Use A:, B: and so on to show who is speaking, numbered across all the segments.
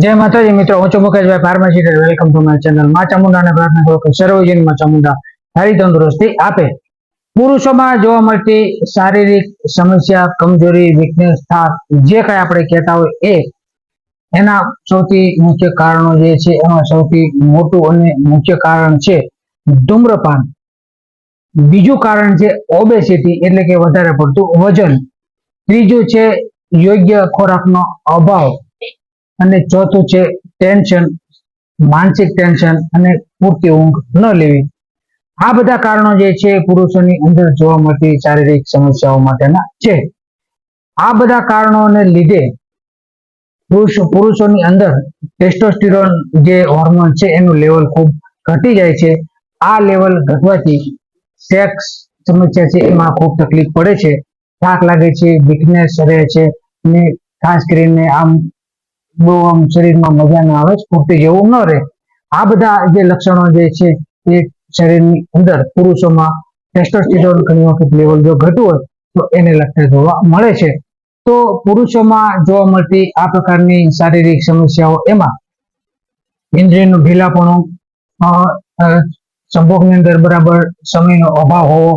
A: જય માતાજી મિત્રો, હું છું મુકેશભાઈ pharmacy welcome to my channel. માં ચામુંડાને પ્રાર્થના કરો કે સર્વજનમાં ચામુંડા સારી તંદુરસ્તી આપે. પુરુષોમાં જોવા મળતી શારીરિક સમસ્યા, કમજોરી વીકનેસ થાક, જે કઈ આપણે કહેતા હોય એ, એના સૌથી મુખ્ય કારણો જે છે, એમાં સૌથી મોટું અને મુખ્ય કારણ છે ધૂમ્રપાન. બીજું કારણ છે ઓબેસિટી એટલે કે વધારે પડતું વજન. ત્રીજું છે યોગ્ય ખોરાકનો અભાવ. અને ચોથું છે ટેન્શન માનસિક ટેન્શન અને પૂરતી ઊંઘ ન લેવી. આ બધા કારણો જે છે પુરુષોની અંદર જોવા મળતી શારીરિક સમસ્યાઓ માટેના છે. આ બધા કારણોને લીધે પુરુષ, પુરુષોની અંદર ટેસ્ટોસ્ટિરોન જે હોર્મોન છે એનું લેવલ ખૂબ ઘટી જાય છે. આ લેવલ ઘટવાથી સેક્સ સમસ્યા છે એમાં ખૂબ તકલીફ પડે છે. થાક લાગે છે વીકનેસ રહે છે અને ખાસ કરીને આમ બહુ આમ શરીરમાં મજા ના આવે, સ્ફૂર્તિ જેવું ન રહે, આ બધા જે લક્ષણો જે છે, એ શરીરની અંદર પુરુષોમાં ટેસ્ટોસ્ટિરોન ઘણી વખત લેવલ જો ઘટવું હોય, તો એને લગતા જોવા મળે છે. તો પુરુષોમાં જોવા મળતી આ પ્રકારની શારીરિક સમસ્યાઓ એમાં ઇન્દ્રિયનું ઢીલાપણું સંભોગની અંદર બરાબર સમયનો અભાવ હોવો,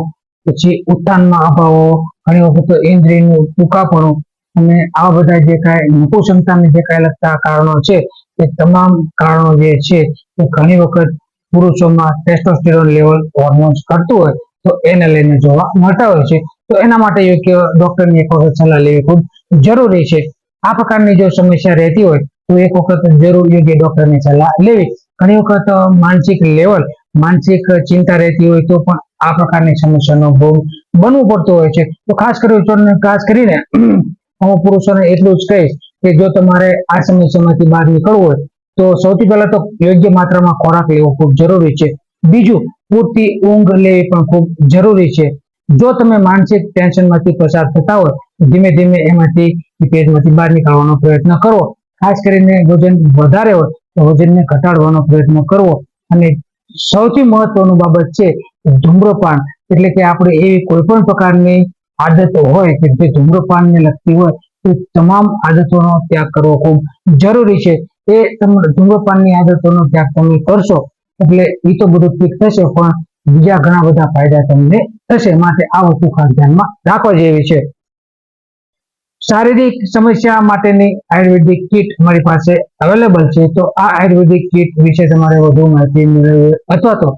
A: પછી ઉત્થાનમાં અભાવ હોવો, ઘણી વખત તો ઇન્દ્રિયનું ટૂંકાપણું અને આ બધા જે કાંઈ નપુસંતાને જે કાંઈ લગતા કારણો છે, એ તમામ કારણો જે છે, એ ઘણી વખત પુરુષોમાં ટેસ્ટોસ્ટેરોન લેવલ હોર્મોન્સ કરતું હોય, તો એને લઈને જોવા મળતા હોય છે. તો એના માટે યોગ્ય ડોક્ટરની એક વખત સલાહ લેવી ખૂબ જરૂરી છે. આ પ્રકારની જો સમસ્યા રહેતી હોય, તો એક વખત જરૂર યોગ્ય ડોક્ટરની સલાહ લેવી. ઘણી વખત માનસિક લેવલ માનસિક ચિંતા રહેતી હોય, તો પણ આ પ્રકારની સમસ્યાનો ભોગ બનવું પડતું હોય છે. તો ખાસ કરીને ખાસ કરીને હું પુરુષોને એટલું જ કહીશ કે જો તમારે આ સમસ્યામાંથી બહાર નીકળવું હોય, તો સૌથી પહેલા તો યોગ્ય માત્રામાં ખોરાક લેવો ખૂબ જરૂરી છે. બીજું, પૂરતી ઊંઘ લેવી પણ ખૂબ જરૂરી છે. જો તમે માનસિક ટેન્શનમાંથી પસાર થતા હોય, ધીમે ધીમે એમાંથી પેટમાંથી બહાર નીકળવાનો પ્રયત્ન કરવો. ખાસ કરીને વજન વધારે હોય, તો વજનને ઘટાડવાનો પ્રયત્ન કરવો. અને સૌથી મહત્વનું બાબત છે ધૂમ્રપાન. એટલે કે આપણે એવી કોઈ પણ પ્રકારની આદતો હોય કે જે ધૂમ્રપાનને લગતી હોય તે તમામ આદતોનો ત્યાગ કરવો ખૂબ જરૂરી છે. એ તમે ધૂમ્રપાનની આદતોનો ત્યાગ તમે કરશો, એટલે એ તો બધું ઠીક થશે, પણ બીજા ઘણા બધા ફાયદા તમને થશે. માટે આ વસ્તુ ખાસ ધ્યાનમાં રાખવા જેવી છે. શારીરિક સમસ્યા માટેની આયુર્વેદિક કીટ મારી પાસે અવેલેબલ છે. તો આ આયુર્વેદિક કીટ વિશે તમારે વધુ માહિતી મેળવવી અથવા તો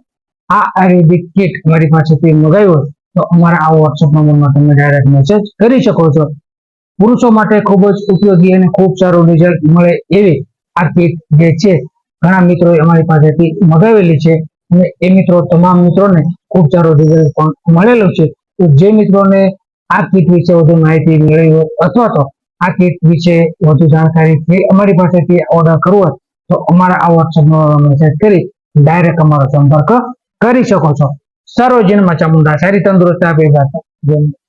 A: આ આયુર્વેદિક કીટ મારી પાસેથી મગાવી હોય તો અમારા આ વોટ્સઅપ નંબરમાં તમે ડાયરેક્ટ મેસેજ કરી શકો છો. પુરુષો માટે ખૂબ જ ઉપયોગી અને ખૂબ સારું રિઝલ્ટ મળે એવી આ કીટ જે છે, ઘણા મિત્રોએ અમારી પાસેથી મગાવેલી છે અને એ મિત્રો તમામ મિત્રોને ખૂબ સારું રિઝલ્ટ પણ મળેલું છે. તો જે મિત્રોને આ કીટ વિશે વધુ માહિતી મેળવી હોય અથવા તો આ કીટ વિશે વધુ જાણકારી અમારી પાસેથી ઓર્ડર કરવો તો અમારા આ વોટ્સઅપમાં મેસેજ કરી ડાયરેક્ટ અમારો સંપર્ક કરી શકો છો. સર્વજનમાં ચામુંડા સારી તંદુરસ્તી આપે જય માતા.